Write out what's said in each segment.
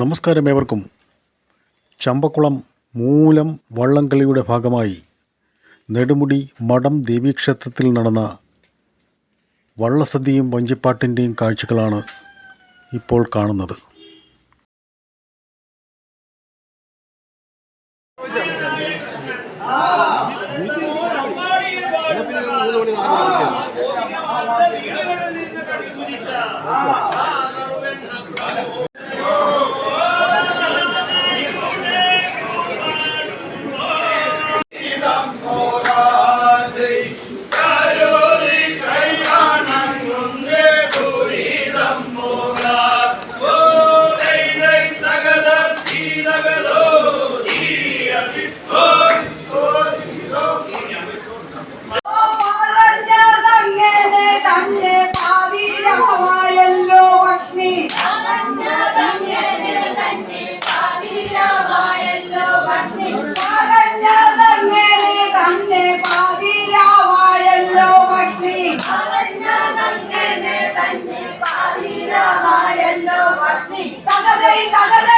നമസ്കാരം ഏവർക്കും. ചമ്പക്കുളം മൂലം വള്ളംകളിയുടെ ഭാഗമായി നെടുമുടി മഠം ദേവീക്ഷേത്രത്തിൽ നടന്ന വള്ളസദ്യയും വഞ്ചിപ്പാട്ടിന്റെയും കാഴ്ചകളാണ് ഇപ്പോൾ കാണുന്നത്. 欢大家来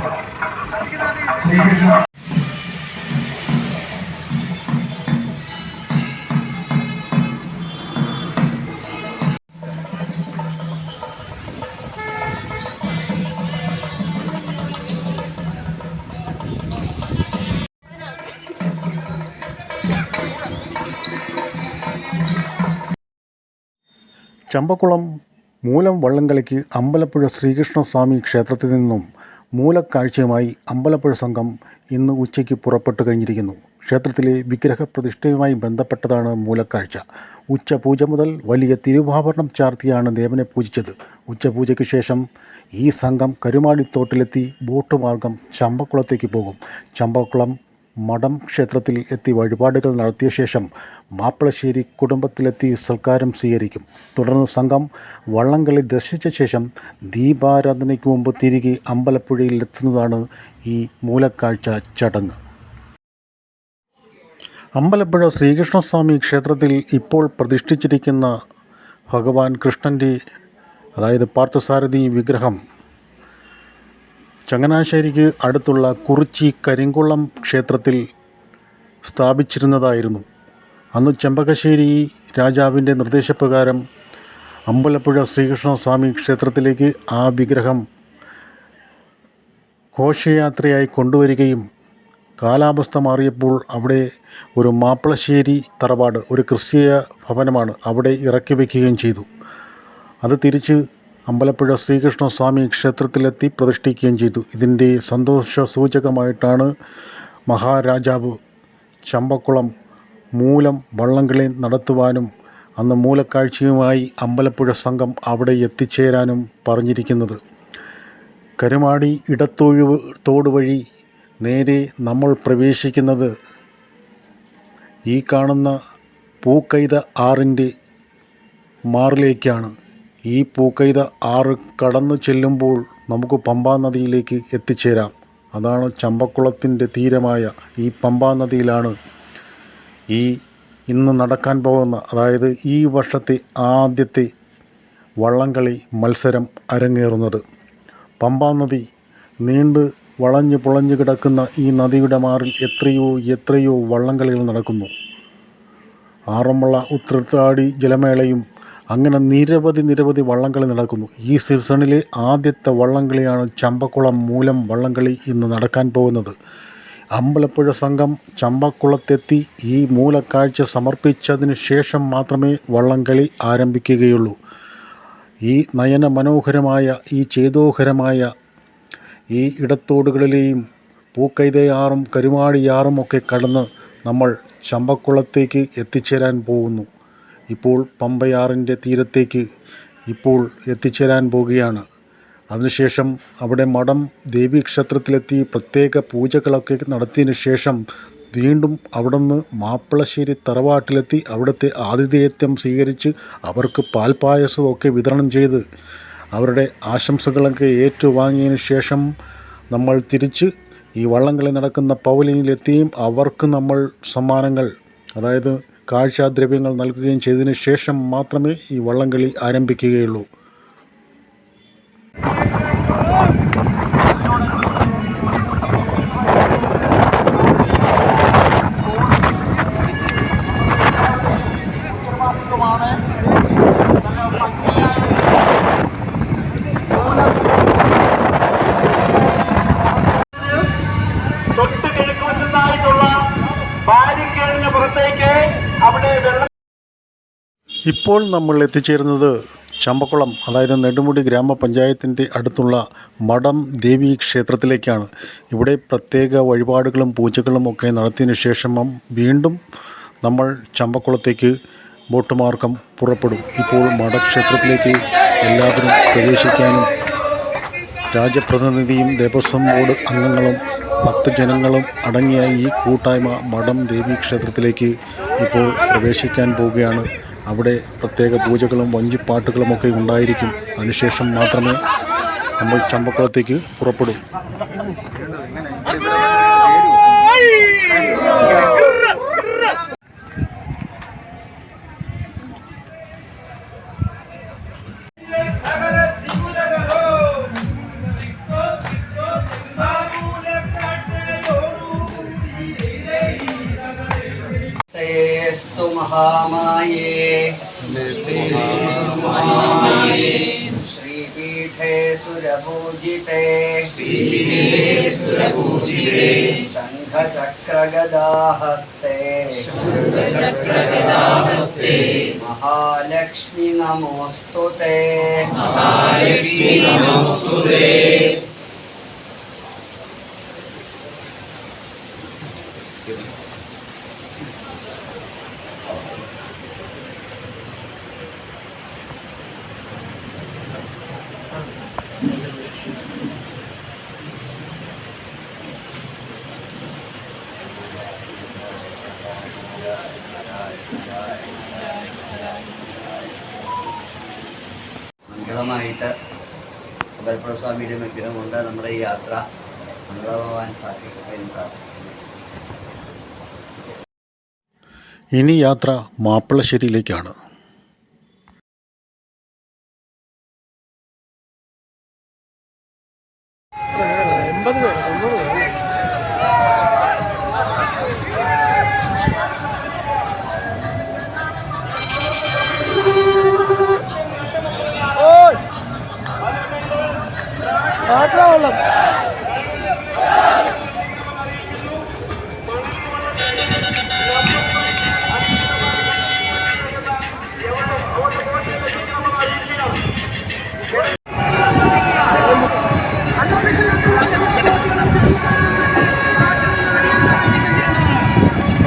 ചമ്പക്കുളം മൂലം വള്ളംകളിക്ക് അമ്പലപ്പുഴ ശ്രീകൃഷ്ണസ്വാമി ക്ഷേത്രത്തിൽ നിന്നും മൂലക്കാഴ്ചയുമായി അമ്പലപ്പുഴ സംഘം ഇന്ന് ഉച്ചയ്ക്ക് പുറപ്പെട്ടു കഴിഞ്ഞിരിക്കുന്നു. ക്ഷേത്രത്തിലെ വിഗ്രഹ പ്രതിഷ്ഠയുമായി ബന്ധപ്പെട്ടതാണ് മൂലക്കാഴ്ച. ഉച്ചപൂജ മുതൽ വലിയ തിരുവാഭരണം ചാർത്തിയാണ് ദേവനെ പൂജിച്ചത്. ഉച്ചപൂജയ്ക്ക് ശേഷം ഈ സംഘം കരുമാടിത്തോട്ടിലെത്തി ബോട്ട് മാർഗം ചമ്പക്കുളത്തേക്ക് പോകും. ചമ്പക്കുളം മഠം ക്ഷേത്രത്തിൽ എത്തി വഴിപാടുകൾ നടത്തിയ ശേഷം മാപ്പിളശ്ശേരി കുടുംബത്തിലെത്തി സൽക്കാരം സ്വീകരിക്കും. തുടർന്ന് സംഘം വള്ളംകളി ദർശിച്ച ശേഷം ദീപാരാധനയ്ക്ക് മുമ്പ് തിരികെ അമ്പലപ്പുഴയിൽ എത്തുന്നതാണ് ഈ മൂലക്കാഴ്ച ചടങ്ങ്. അമ്പലപ്പുഴ ശ്രീകൃഷ്ണസ്വാമി ക്ഷേത്രത്തിൽ ഇപ്പോൾ പ്രതിഷ്ഠിച്ചിരിക്കുന്ന ഭഗവാൻ കൃഷ്ണന്റെ അതായത് പാർത്ഥസാരഥി വിഗ്രഹം ചങ്ങനാശ്ശേരിക്ക് അടുത്തുള്ള കുറിച്ചി കരിങ്കുളം ക്ഷേത്രത്തിൽ സ്ഥാപിച്ചിരുന്നതായിരുന്നു. അന്ന് ചെമ്പകശ്ശേരി രാജാവിന്റെ നിർദ്ദേശപ്രകാരം അമ്പലപ്പുഴ ശ്രീകൃഷ്ണസ്വാമി ക്ഷേത്രത്തിലേക്ക് ആ വിഗ്രഹം ഘോഷയാത്രയായി കൊണ്ടുവരികയും കാലാവസ്ഥ മാറിയപ്പോൾ അവിടെ ഒരു മാപ്പിളശ്ശേരി തറവാട് ഒരു ക്രിസ്തീയ ഭവനമാണ് അവിടെ ഇറക്കി വയ്ക്കുകയും ചെയ്തു. അത് തിരിച്ച് അമ്പലപ്പുഴ ശ്രീകൃഷ്ണസ്വാമി ക്ഷേത്രത്തിലെത്തി പ്രതിഷ്ഠിക്കുകയും ചെയ്തു. ഇതിന്റെ സന്തോഷ സൂചകമായിട്ടാണ് മഹാരാജാവ് ചമ്പക്കുളം മൂലം വള്ളംകളി നടത്തുവാനും അന്ന് മൂലക്കാഴ്ചയുമായി അമ്പലപ്പുഴ സംഘം അവിടെ എത്തിച്ചേരാനും പറഞ്ഞിരിക്കുന്നത്. കരുമാടി ഇടത്തൊഴിവ് തോട് വഴി നേരെ നമ്മൾ പ്രവേശിക്കുന്നത് ഈ കാണുന്ന പൂക്കൈത ആറിന്റെ മാറിലേക്കാണ്. ഈ പൂക്കൈത ആറ് കടന്നു ചെല്ലുമ്പോൾ നമുക്ക് പമ്പാ നദിയിലേക്ക് എത്തിച്ചേരാം. അതാണ് ചമ്പക്കുളത്തിന്റെ തീരമായ ഈ പമ്പാ നദിയിലാണ് ഈ ഇന്ന് നടക്കാൻ പോകുന്ന അതായത് ഈ വർഷത്തെ ആദ്യത്തെ വള്ളംകളി മത്സരം അരങ്ങേറുന്നത്. പമ്പാ നദി നീണ്ട് വളഞ്ഞു പുളഞ്ഞു കിടക്കുന്ന ഈ നദിയുടെ മാറിൽ എത്രയോ എത്രയോ വള്ളംകളികൾ നടക്കുന്നു. ആറന്മുള ഉത്രത്താടി ജലമേളയും അങ്ങനെ നിരവധി നിരവധി വള്ളംകളി നടക്കുന്നു. ഈ സീസണിലെ ആദ്യത്തെ വള്ളംകളിയാണ് ചമ്പക്കുളം മൂലം വള്ളംകളി ഇന്ന് നടക്കാൻ പോകുന്നത്. അമ്പലപ്പുഴ സംഘം ചമ്പക്കുളത്തെത്തി ഈ മൂലക്കാഴ്ച സമർപ്പിച്ചതിന് ശേഷം മാത്രമേ വള്ളംകളി ആരംഭിക്കുകയുള്ളൂ. ഈ നയന മനോഹരമായ ഈ ചേതോഹരമായ ഈ ഇടത്തോടുകളിലെയും പൂക്കൈതയാറും കരുമാടിയാറും ഒക്കെ കടന്ന് നമ്മൾ ചമ്പക്കുളത്തേക്ക് എത്തിച്ചേരാൻ പോകുന്നു. ഇപ്പോൾ പമ്പയാറിന്റെ തീരത്തേക്ക് ഇപ്പോൾ എത്തിച്ചേരാൻ പോവുകയാണ് അതിനുശേഷം അവിടെ മഠം ദേവീക്ഷേത്രത്തിലെത്തി പ്രത്യേക പൂജകളൊക്കെ നടത്തിയതിന് ശേഷം വീണ്ടും അവിടുന്ന് മാപ്പിളശ്ശേരി തറവാട്ടിലെത്തി അവിടുത്തെ ആതിഥേയത്വം സ്വീകരിച്ച് അവർക്ക് പാൽപ്പായസമൊക്കെ വിതരണം ചെയ്ത് അവരുടെ ആശംസകളൊക്കെ ഏറ്റുവാങ്ങിയതിന് ശേഷം നമ്മൾ തിരിച്ച് ഈ വള്ളംകളി നടക്കുന്ന പൗലിനിലെത്തിയും അവർക്ക് നമ്മൾ സമ്മാനങ്ങൾ അതായത് കാഴ്ചാദ്രവ്യങ്ങൾ നൽകുകയും ചെയ്തതിന് ശേഷം മാത്രമേ ഈ വള്ളംകളി ആരംഭിക്കുകയുള്ളൂ. ഇപ്പോൾ നമ്മൾ എത്തിച്ചേരുന്നത് ചമ്പക്കുളം അതായത് നെടുമുടി ഗ്രാമപഞ്ചായത്തിന്റെ അടുത്തുള്ള മഠം ദേവി ക്ഷേത്രത്തിലേക്കാണ്. ഇവിടെ പ്രത്യേക വഴിപാടുകളും പൂജകളും ഒക്കെ നടത്തിയതിനു ശേഷം വീണ്ടും നമ്മൾ ചമ്പക്കുളത്തേക്ക് ബോട്ട് മാർഗം പുറപ്പെടും. ഇപ്പോൾ മഠക്ഷേത്രത്തിലേക്ക് എല്ലാവരും പ്രവേശിക്കാനും രാജപ്രതിനിധിയും ദേവസ്വം ബോർഡ് അംഗങ്ങളും ജനങ്ങളും അടങ്ങിയ ഈ കൂട്ടായ്മ മഠം ദേവി ക്ഷേത്രത്തിലേക്ക് ഇപ്പോൾ പ്രവേശിക്കാൻ പോവുകയാണ്. അവിടെ പ്രത്യേക പൂജകളും വഞ്ചിപ്പാട്ടുകളും ഒക്കെ ഉണ്ടായിരിക്കും. അതിനുശേഷം മാത്രമേ നമ്മൾ ചമ്പക്കുളത്തേക്ക് പുറപ്പെടും. महामाये। श्रीपीठे सुरपूजिते। शङ्खचक्रगदाहस्ते। शङ्खचक्रगदाहस्ते। महालक्ष्मी नमोऽस्तु ते महालक्ष्मी नमोऽस्तु ते Thank you. സ്വാമിയുടെ അനുഗ്രഹം കൊണ്ട് നമ്മുടെ ഈ യാത്ര അനുഭവമാൻ സാധിക്കട്ടെ എന്ന് പ്രാർത്ഥിക്കുന്നു ഇനി യാത്ര മാപ്പിളശ്ശേരിയിലേക്കാണ്.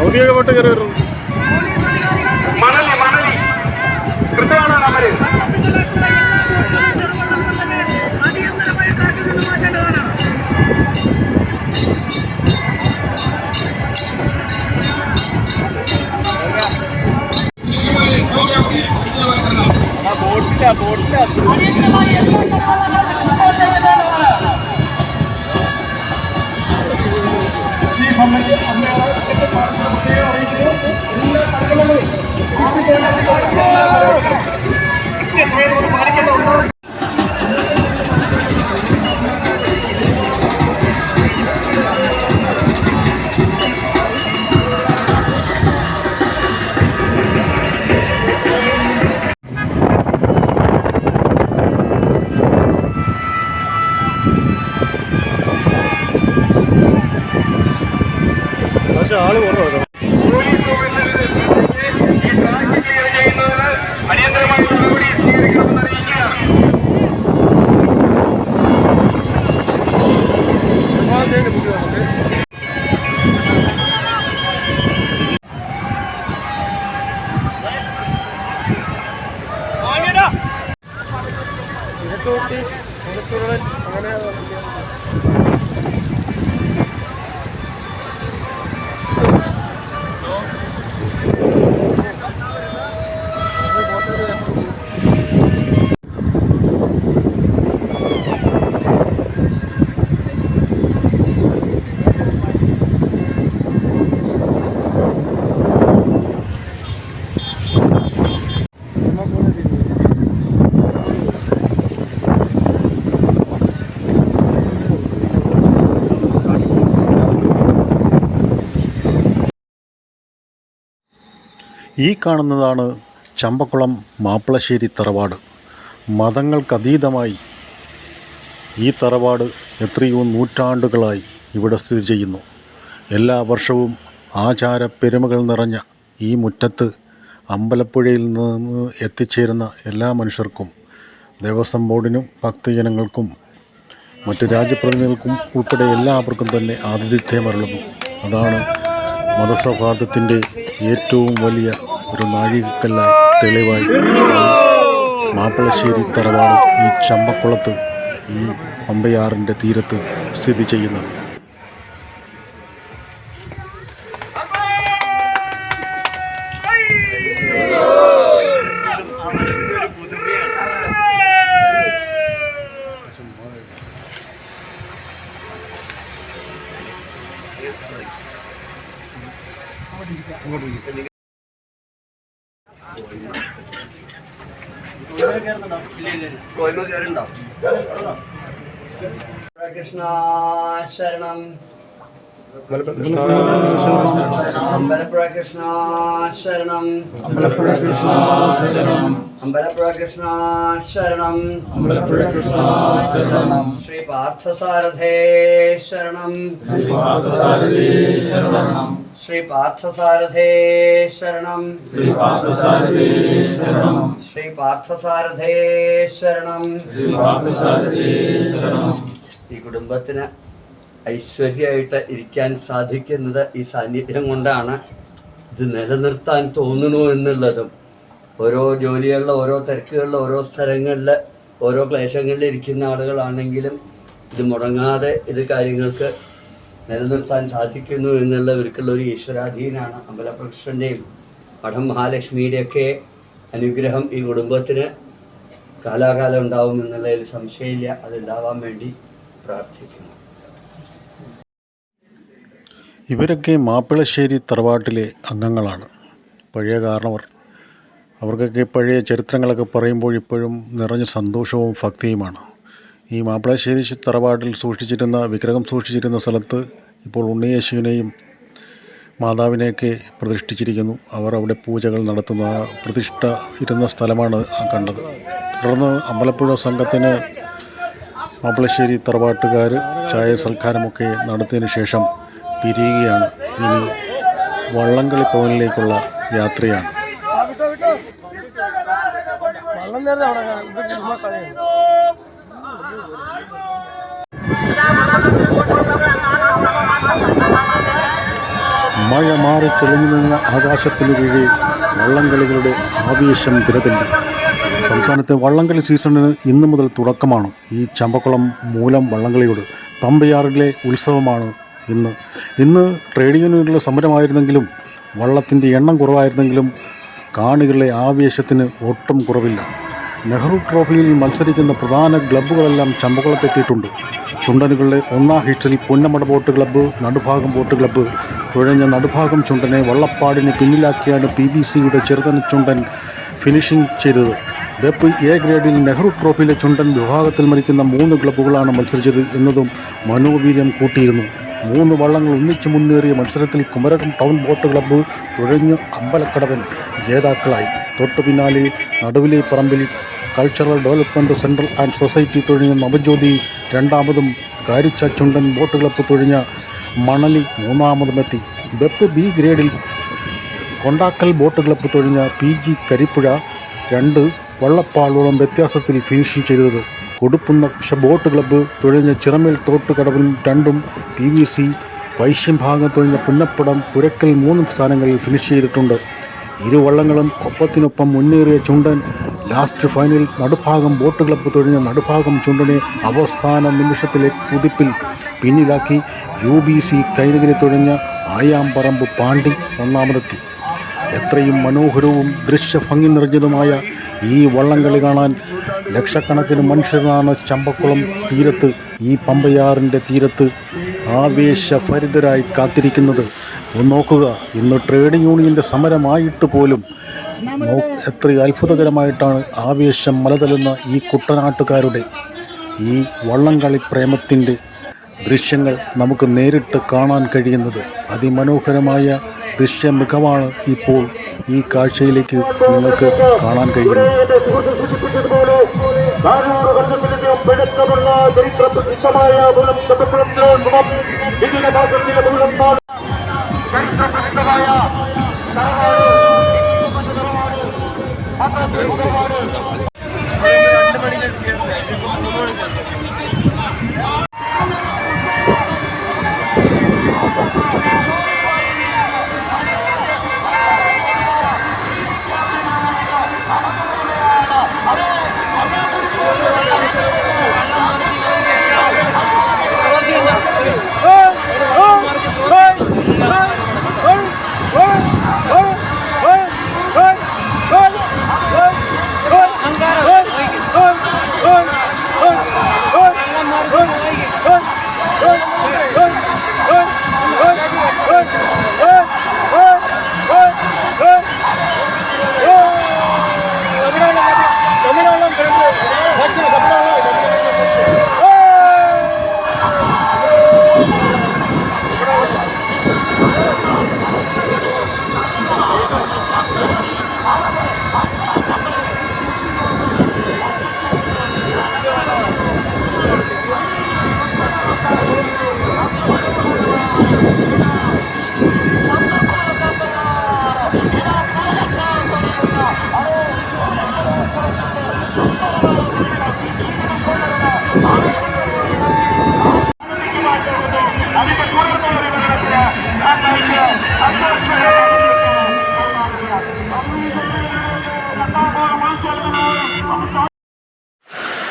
ഔദ്യോഗികമായിട്ട് കയറി വരുന്നു. അങ്ങനെ ഈ കാണുന്നതാണ് ചമ്പക്കുളം മാപ്പിളശ്ശേരി തറവാട്. മതങ്ങൾക്കതീതമായി ഈ തറവാട് എത്രയോ നൂറ്റാണ്ടുകളായി ഇവിടെ സ്ഥിതി ചെയ്യുന്നു. എല്ലാ വർഷവും ആചാര പെരുമകൾ നിറഞ്ഞ ഈ മുറ്റത്ത് അമ്പലപ്പുഴയിൽ നിന്ന് എത്തിച്ചേരുന്ന എല്ലാ മനുഷ്യർക്കും ദേവസ്വം ബോർഡിനും ഭക്തജനങ്ങൾക്കും മറ്റ് രാജ്യപ്രതിനിധികൾക്കും ഉൾപ്പെടെ എല്ലാവർക്കും തന്നെ ആതിഥ്യമരുളുന്നു അതാണ് മതസൗഹാർദ്ദത്തിന്റെ ഏറ്റവും വലിയ ഒരു നാഴികക്കല്ലായി തെളിവായി മാപ്പിളശ്ശേരി തറവാട് ഈ ചമ്പക്കുളത്ത് ഈ പമ്പയാറിന്റെ തീരത്ത് സ്ഥിതി ചെയ്യുന്നത് കൃഷ്ണ ശരണം അമ്പലപ്പുഴ കൃഷ്ണ ശരണം അമ്പലപ്പുഴ കൃഷ്ണ ശരണം അമ്പലപ്പുഴ കൃഷ്ണ ശരണം അമ്പലപ്പുഴ കൃഷ്ണ ശരണം ശ്രീ പാർത്ഥസാരഥേ ശരണം. ശ്രീ പാർത്ഥസാരഥേ ശരണം. ശ്രീ പാർത്ഥസാരഥേ ശരണം. ശ്രീ പാർത്ഥസാരഥേ ശരണം. ശ്രീ പാർത്ഥസാരഥേ ശരണം. ശ്രീ പാർത്ഥസാരഥേ ശരണം. ഈ കുടുംബത്തിന് ഐശ്വര്യമായിട്ട് ഇരിക്കാൻ സാധിക്കുന്നത് ഈ സാന്നിധ്യം കൊണ്ടാണ്. ഇത് നിലനിർത്താൻ തോന്നുന്നു എന്നുള്ളതും. ഓരോ ജോലികളിൽ ഓരോ തിരക്കുകളിൽ ഓരോ സ്ഥലങ്ങളിൽ ഓരോ ക്ലേശങ്ങളിൽ ഇരിക്കുന്ന ആളുകളാണെങ്കിലും ഇത് മുടങ്ങാതെ ഇത് കാര്യങ്ങൾക്ക് നിലനിർത്താൻ സാധിക്കുന്നു എന്നുള്ളവർക്കുള്ള ഒരു ഈശ്വരാധീനാണ് അമ്പലപ്രകൃഷ്ണന്റെയും മഠം മഹാലക്ഷ്മിയുടെയൊക്കെ അനുഗ്രഹം ഈ കുടുംബത്തിന് കാലാകാലം ഉണ്ടാവും എന്നുള്ളതിൽ സംശയമില്ല. അതുണ്ടാവാൻ വേണ്ടി പ്രാർത്ഥിക്കുന്നു. ഇവരൊക്കെ മാപ്പിളശ്ശേരി തറവാട്ടിലെ അംഗങ്ങളാണ്. പഴയ കാരണവർ. അവർക്കൊക്കെ പഴയ ചരിത്രങ്ങളൊക്കെ പറയുമ്പോൾ ഇപ്പോഴും നിറഞ്ഞ സന്തോഷവും ഭക്തിയുമാണ്. ഈ മാപ്പിളശ്ശേരി തറവാട്ടിൽ സൂക്ഷിച്ചിരുന്ന വിഗ്രഹം സൂക്ഷിച്ചിരുന്ന സ്ഥലത്ത് ഇപ്പോൾ ഉണ്ണിയേശുവിനെയും മാതാവിനെയൊക്കെ പ്രതിഷ്ഠിച്ചിരിക്കുന്നു. അവർ അവിടെ പൂജകൾ നടത്തുന്ന പ്രതിഷ്ഠ ഇരുന്ന സ്ഥലമാണ് കണ്ടത്. തുടർന്ന് അമ്പലപ്പുഴ സംഘത്തിന് മാപ്പിളശ്ശേരി തറവാട്ടുകാർ ചായ സൽക്കാരമൊക്കെ നടത്തിയതിന് ശേഷം പിരിയുകയാണ്. ഇനി വള്ളംകളി ഭവനിലേക്കുള്ള യാത്രയാണ്. മഴ മാറി തെളിഞ്ഞു നിന്ന ആകാശത്തിന് കീഴിൽ വള്ളംകളികളുടെ ആവേശം തിരതില്ല സംസ്ഥാനത്തെ വള്ളംകളി സീസണിന് ഇന്നു മുതൽ തുടക്കമാണ്. ഈ ചമ്പക്കുളം മൂലം വള്ളംകളിയോട് പമ്പയാറിലെ ഉത്സവമാണ് ഇന്ന് ഇന്ന് ട്രേഡ് യൂണിയനുകളുടെ സമരമായിരുന്നെങ്കിലും വള്ളത്തിന്റെ എണ്ണം കുറവായിരുന്നെങ്കിലും കാണികളുടെ ആവേശത്തിന് ഒട്ടും കുറവില്ല. നെഹ്റു ട്രോഫിയിൽ മത്സരിക്കുന്ന പ്രധാന ക്ലബ്ബുകളെല്ലാം ചമ്പക്കുളത്തെത്തിയിട്ടുണ്ട് ചുണ്ടനുകളുടെ ഒന്നാം ഹിറ്റിൽ Punnamada boat club Nadubhagam boat club. തുഴഞ്ഞ നടുഭാഗം ചുണ്ടനെ വള്ളപ്പാടിന് പിന്നിലാക്കിയാണ് പി ബി സിയുടെ ചെറുതന ചുണ്ടൻ ഫിനിഷിംഗ് ചെയ്തത്. വെപ്പ് എ ഗ്രേഡിൽ നെഹ്റു ട്രോഫിയിലെ ചുണ്ടൻ വിഭാഗത്തിൽ മരിക്കുന്ന മൂന്ന് ക്ലബ്ബുകളാണ് മത്സരിച്ചത് എന്നതും മനോവീര്യം കൂട്ടിയിരുന്നു. മൂന്ന് വള്ളങ്ങൾ ഒന്നിച്ചു മുന്നേറിയ മത്സരത്തിൽ കുമരകം ടൗൺ ബോട്ട് ക്ലബ്ബ് തുഴഞ്ഞ് അമ്പലക്കടവൻ ജേതാക്കളായി. തൊട്ടു പിന്നാലെ നടുവിലെ പറമ്പിൽ cultural development central and society തുഴഞ്ഞ Navajyothi രണ്ടാമതും കാരിച്ച ചുണ്ടൻ ബോട്ട് ക്ലബ്ബ് തുഴഞ്ഞ മണലി മൂന്നാമതുമെത്തി വെപ്പ് ബി ഗ്രേഡിൽ കൊണ്ടാക്കൽ ബോട്ട് ക്ലബ്ബ് തുഴഞ്ഞ പി ജി കരിപ്പുഴ രണ്ട് വള്ളപ്പാളോളം വ്യത്യാസത്തിൽ ഫിനിഷിംഗ് ചെയ്തത്. കൊടുക്കുന്ന ക്ഷ ബോട്ട് ക്ലബ്ബ് തുഴഞ്ഞ ചിറമേൽ തോട്ടുകടവിലും രണ്ടും പി വി സി വൈശ്യം ഭാഗം തുഴഞ്ഞ പുന്നപ്പടം പുരക്കൽ മൂന്നും സ്ഥാനങ്ങളിൽ ഫിനിഷ് ചെയ്തിട്ടുണ്ട്. ഇരു വള്ളങ്ങളും ഒപ്പത്തിനൊപ്പം മുന്നേറിയ ചുണ്ടൻ ലാസ്റ്റ് ഫൈനലിൽ നടുഭാഗം ബോട്ട് ക്ലബ്ബ് തുഴഞ്ഞ നടുഭാഗം ചുണ്ടനെ അവസാന നിമിഷത്തിലെ കുതിപ്പിൽ പിന്നിലാക്കി യു ബി സി കൈനഗിരി തുഴഞ്ഞ ആയാമ്പറമ്പ് പാണ്ടി ഒന്നാമതെത്തി. എത്രയും മനോഹരവും ദൃശ്യഭംഗി നിറഞ്ഞതുമായ ഈ വള്ളംകളി കാണാൻ ലക്ഷക്കണക്കിന് മനുഷ്യരാണ് ചമ്പക്കുളം തീരത്ത് ഈ പമ്പയാറിന്റെ തീരത്ത് ആവേശഭരിതരായി കാത്തിരിക്കുന്നത്. ഒന്ന് നോക്കുക ഇന്ന് ട്രേഡ് യൂണിയന്റെ സമരമായിട്ട് പോലും എത്ര അത്ഭുതകരമായിട്ടാണ് ആവേശം മലതല്ലുന്ന ഈ കുട്ടനാട്ടുകാരുടെ ഈ വള്ളംകളി പ്രേമത്തിന്റെ ദൃശ്യങ്ങൾ നമുക്ക് നേരിട്ട് കാണാൻ കഴിയുന്നത്. അതിമനോഹരമായ ദൃശ്യമുഖമാണ് ഇപ്പോൾ ഈ കാഴ്ചയിലേക്ക് നിങ്ങൾക്ക് കാണാൻ കഴിയുന്നത്. നാനൂറ് വർഷത്തിലധികം പഴക്കമുള്ള ചരിത്ര പ്രസിദ്ധമായ മൂലം ചട്ടപ്പുറത്തിലെ ഗുണം ഇതിന്റെ ഭാഗത്തിലെ മൂലം ചരിത്ര പ്രസിദ്ധമായ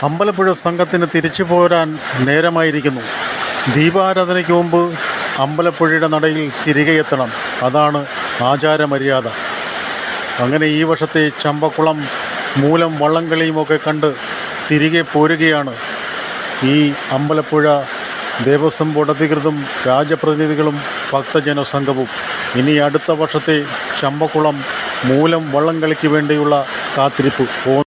അമ്പലപ്പുഴ സംഘത്തിന് തിരിച്ചു പോരാൻ നേരമായിരിക്കുന്നു. ദീപാരാധനയ്ക്ക് മുമ്പ് അമ്പലപ്പുഴയുടെ നടയിൽ തിരികെ എത്തണം. അതാണ് ആചാരമര്യാദ. അങ്ങനെ ഈ വർഷത്തെ ചമ്പക്കുളം മൂലം വള്ളംകളിയുമൊക്കെ കണ്ട് തിരികെ പോരുകയാണ് ഈ അമ്പലപ്പുഴ ദേവസ്വം ബോർഡ് അധികൃതരും രാജപ്രതിനിധികളും ഭക്തജനസംഘവും ഇനി അടുത്ത വർഷത്തെ ചമ്പക്കുളം മൂലം വള്ളംകളിക്ക് വേണ്ടിയുള്ള കാത്തിരിപ്പ്.